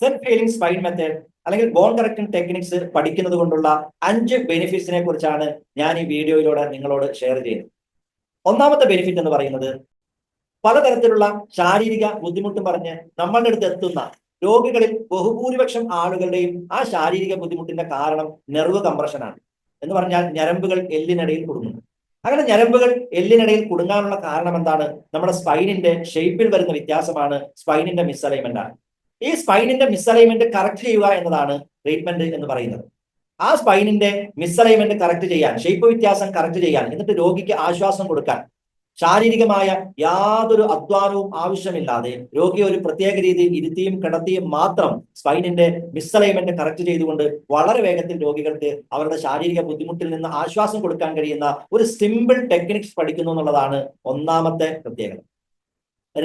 Self healing spine method അല്ലെങ്കിൽ bone correcting techniques പഠിക്കുന്നത് കൊണ്ടുള്ള അഞ്ച് ബെനിഫിറ്റ്സിനെ കുറിച്ചാണ് ഞാൻ ഈ വീഡിയോയിലൂടെ നിങ്ങളോട് ഷെയർ ചെയ്യുന്നത്. ഒന്നാമത്തെ ബെനിഫിറ്റ് എന്ന് പറയുന്നത് പലതരത്തിലുള്ള ശാരീരിക ബുദ്ധിമുട്ടും പറഞ്ഞ് നമ്മളുടെ അടുത്ത് എത്തുന്ന രോഗികളിൽ ബഹുഭൂരിപക്ഷം ആളുകളുടെയും ആ ശാരീരിക ബുദ്ധിമുട്ടിന്റെ കാരണം നെർവ് കംപ്രഷനാണ് എന്ന് പറഞ്ഞാൽ ഞരമ്പുകൾ എല്ലിനിടയിൽ കുടുങ്ങുന്നു. അങ്ങനെ ഞരമ്പുകൾ എല്ലിനിടയിൽ കുടുങ്ങാനുള്ള കാരണം എന്താണ്? നമ്മുടെ സ്പൈനിന്റെ ഷേപ്പിൽ വരുന്ന വ്യത്യാസമാണ് സ്പൈനിന്റെ മിസ്അലൈൻമെന്റ് ആണ്. ഈ സ്പൈനിന്റെ മിസ്അലൈൻമെന്റ് കറക്റ്റ് ചെയ്യുക എന്നതാണ് ട്രീറ്റ്മെന്റ് എന്ന് പറയുന്നത്. ആ സ്പൈനിന്റെ മിസ്അലൈൻമെന്റ് കറക്റ്റ് ചെയ്യാൻ ഷേപ്പ് വ്യത്യാസം കറക്റ്റ് ചെയ്യാൻ എന്നിട്ട് രോഗിക്ക് ആശ്വാസം കൊടുക്കാൻ ശാരീരികമായ യാതൊരു അധ്വാനവും ആവശ്യമില്ലാതെ രോഗിയെ ഒരു പ്രത്യേക രീതിയിൽ ഇരുത്തിയും കിടത്തിയും മാത്രം സ്പൈനിന്റെ മിസ്അലൈൻമെന്റ് കറക്റ്റ് ചെയ്തുകൊണ്ട് വളരെ വേഗത്തിൽ രോഗികൾക്ക് അവരുടെ ശാരീരിക ബുദ്ധിമുട്ടിൽ നിന്ന് ആശ്വാസം കൊടുക്കാൻ കഴിയുന്ന ഒരു സിമ്പിൾ ടെക്നിക്സ് പഠിക്കുന്നു എന്നുള്ളതാണ് ഒന്നാമത്തെ പ്രത്യേകത.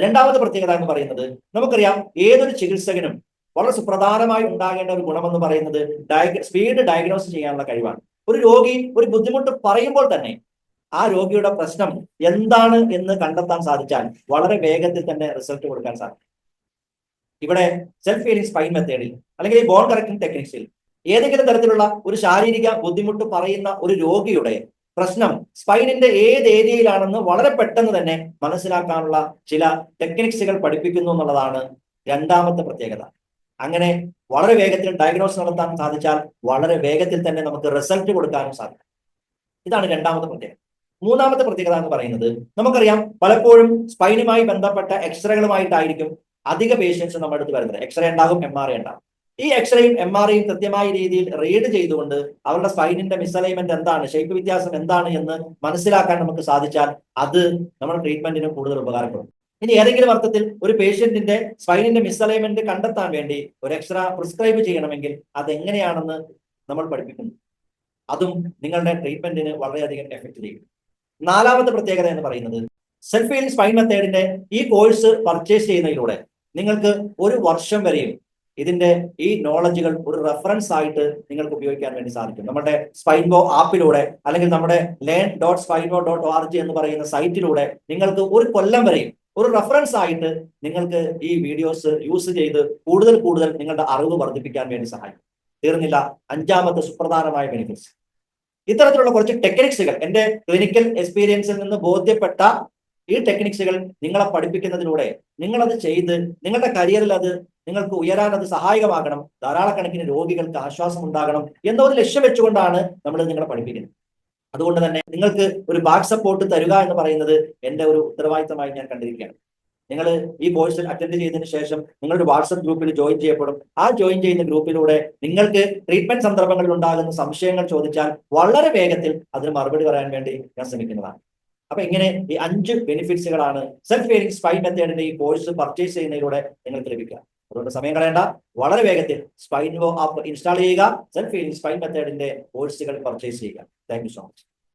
രണ്ടാമത്തെ പ്രത്യേകത എന്ന് പറയുന്നത് നമുക്കറിയാം ഏതൊരു ചികിത്സകനും വളരെ സുപ്രധാനമായി ഉണ്ടാകേണ്ട ഒരു ഗുണമെന്ന് പറയുന്നത് ഡയഗ് സ്പീഡ് ഡയഗ്നോസ് ചെയ്യാനുള്ള കഴിവാണ്. ഒരു രോഗി ഒരു ബുദ്ധിമുട്ട് പറയുമ്പോൾ തന്നെ ആ രോഗിയുടെ പ്രശ്നം എന്താണ് എന്ന് കണ്ടെത്താൻ സാധിച്ചാൽ വളരെ വേഗത്തിൽ തന്നെ റിസൾട്ട് കൊടുക്കാൻ സാധിക്കും. ഇവിടെ സെൽഫ് ഹീലിംഗ് സ്പൈൻ മെത്തേഡിൽ അല്ലെങ്കിൽ ഈ ബോൺ കറക്റ്റിംഗ് ടെക്നിക്സിൽ ഏതെങ്കിലും തരത്തിലുള്ള ഒരു ശാരീരിക ബുദ്ധിമുട്ട് പറയുന്ന ഒരു രോഗിയുടെ പ്രശ്നം. സ്പൈനിന്റെ ഏത് ഏരിയയിലാണെന്ന് വളരെ പെട്ടെന്ന് തന്നെ മനസ്സിലാക്കാനുള്ള ചില ടെക്നിക്സുകൾ പഠിപ്പിക്കുന്നു എന്നുള്ളതാണ് രണ്ടാമത്തെ പ്രത്യേകത. അങ്ങനെ വളരെ വേഗത്തിൽ ഡയഗ്നോസ് നടത്താൻ സാധിച്ചാൽ വളരെ വേഗത്തിൽ തന്നെ നമുക്ക് റിസൾട്ട് കൊടുക്കാനും സാധിക്കും. ഇതാണ് രണ്ടാമത്തെ പ്രത്യേകത. മൂന്നാമത്തെ പ്രത്യേകത എന്ന് പറയുന്നത് നമുക്കറിയാം പലപ്പോഴും സ്പൈനുമായി ബന്ധപ്പെട്ട എക്സ്റേകളുമായിട്ടായിരിക്കും അധിക പേഷ്യൻസ് നമ്മുടെ അടുത്ത് വരുന്നത്. എക്സ്റേ ഉണ്ടാകും എം ആർ ഐ ഉണ്ടാകും. ഈ എക്സ്റേയും എം ആർ ഐയും കൃത്യമായ രീതിയിൽ റീഡ് ചെയ്തുകൊണ്ട് അവരുടെ സ്പൈനിന്റെ മിസ്അലൈൻമെന്റ് എന്താണ് ഷേപ്പ് വ്യത്യാസം എന്താണ് എന്ന് മനസ്സിലാക്കാൻ നമുക്ക് സാധിച്ചാൽ അത് നമ്മുടെ ട്രീറ്റ്മെന്റിന് കൂടുതൽ ഉപകാരപ്പെടും. ഇനി ഏതെങ്കിലും അർത്ഥത്തിൽ ഒരു പേഷ്യന്റിന്റെ സ്പൈനിന്റെ മിസ്അലൈൻമെന്റ് കണ്ടെത്താൻ വേണ്ടി ഒരു എക്സ്ട്രാ പ്രിസ്ക്രൈബ് ചെയ്യണമെങ്കിൽ അതെങ്ങനെയാണെന്ന് നമ്മൾ പഠിപ്പിക്കുന്നു. അതും നിങ്ങളുടെ ട്രീറ്റ്മെന്റിന് വളരെയധികം എഫക്ട് ചെയ്യും. നാലാമത്തെ പ്രത്യേകത എന്ന് പറയുന്നത് സെൽഫ് ഹീലിംഗ് സ്പൈൻ മെത്തേഡിന്റെ ഈ കോഴ്സ് പർച്ചേസ് ചെയ്യുന്നതിലൂടെ നിങ്ങൾക്ക് ഒരു വർഷം വരെയും ഇതിന്റെ ഈ നോളജുകൾ ഒരു റെഫറൻസ് ആയിട്ട് നിങ്ങൾക്ക് ഉപയോഗിക്കാൻ വേണ്ടി സാധിക്കും. നമ്മുടെ സ്പൈൻബോ ആപ്പിലൂടെ അല്ലെങ്കിൽ നമ്മുടെ learn dot Spinebo dot O R G എന്ന് പറയുന്ന സൈറ്റിലൂടെ നിങ്ങൾക്ക് ഒരു കൊല്ലം വരെയും ഒരു റെഫറൻസ് ആയിട്ട് നിങ്ങൾക്ക് ഈ വീഡിയോസ് യൂസ് ചെയ്ത് കൂടുതൽ കൂടുതൽ നിങ്ങളുടെ അറിവ് വർദ്ധിപ്പിക്കാൻ വേണ്ടി സഹായിക്കും. തീർന്നില്ല. അഞ്ചാമത്തെ സുപ്രധാനമായ ബെനിഫിറ്റ്സ് ഇത്തരത്തിലുള്ള കുറച്ച് ടെക്നിക്സുകൾ എന്റെ ക്ലിനിക്കൽ എക്സ്പീരിയൻസിൽ നിന്ന് ബോധ്യപ്പെട്ട ഈ ടെക്നിക്സുകൾ നിങ്ങളെ പഠിപ്പിക്കുന്നതിലൂടെ നിങ്ങളത് ചെയ്ത് നിങ്ങളുടെ കരിയറിൽ അത് നിങ്ങൾക്ക് ഉയരാൻ അത് സഹായകമാകണം. ധാരാളക്കണക്കിന് രോഗികൾക്ക് ആശ്വാസം ഉണ്ടാകണം എന്ന ഒരു ലക്ഷ്യം വെച്ചുകൊണ്ടാണ് നമ്മൾ നിങ്ങളെ പഠിപ്പിക്കുന്നത്. അതുകൊണ്ട് തന്നെ നിങ്ങൾക്ക് ഒരു ബാക്ക് സപ്പോർട്ട് തരുക എന്ന് പറയുന്നത് എന്റെ ഒരു ഉത്തരവാദിത്തമായി ഞാൻ കണ്ടിരിക്കുകയാണ്. നിങ്ങൾ ഈ കോഴ്സ് അറ്റൻഡ് ചെയ്തതിനു ശേഷം നിങ്ങളൊരു വാട്സപ്പ് ഗ്രൂപ്പിൽ ജോയിൻ ചെയ്യപ്പെടും. ആ ജോയിൻ ചെയ്യുന്ന ഗ്രൂപ്പിലൂടെ നിങ്ങൾക്ക് ട്രീറ്റ്മെന്റ് സന്ദർഭങ്ങളിൽ ഉണ്ടാകുന്ന സംശയങ്ങൾ ചോദിച്ചാൽ വളരെ വേഗത്തിൽ അതിന് മറുപടി പറയാൻ വേണ്ടി ഞാൻ ശ്രമിക്കുന്നതാണ്. അപ്പൊ ഇങ്ങനെ ഈ അഞ്ച് ബെനിഫിറ്റ്സുകളാണ് സെൽഫ് ഹീലിംഗ് സ്പൈ മെത്തേഡിന്റെ ഈ കോഴ്സ് പർച്ചേസ് ചെയ്യുന്നതിലൂടെ നിങ്ങൾക്ക് ലഭിക്കുക. അതുകൊണ്ട് സമയം കളയേണ്ട. വളരെ വേഗത്തിൽ സ്പൈൻ ആപ്പ് ഇൻസ്റ്റാൾ ചെയ്യുക. സെൽഫ് ഹീലിംഗ് സ്പൈൻ മെത്തേഡിന്റെ കോഴ്സുകൾ പർച്ചേസ് ചെയ്യുക. Thank so much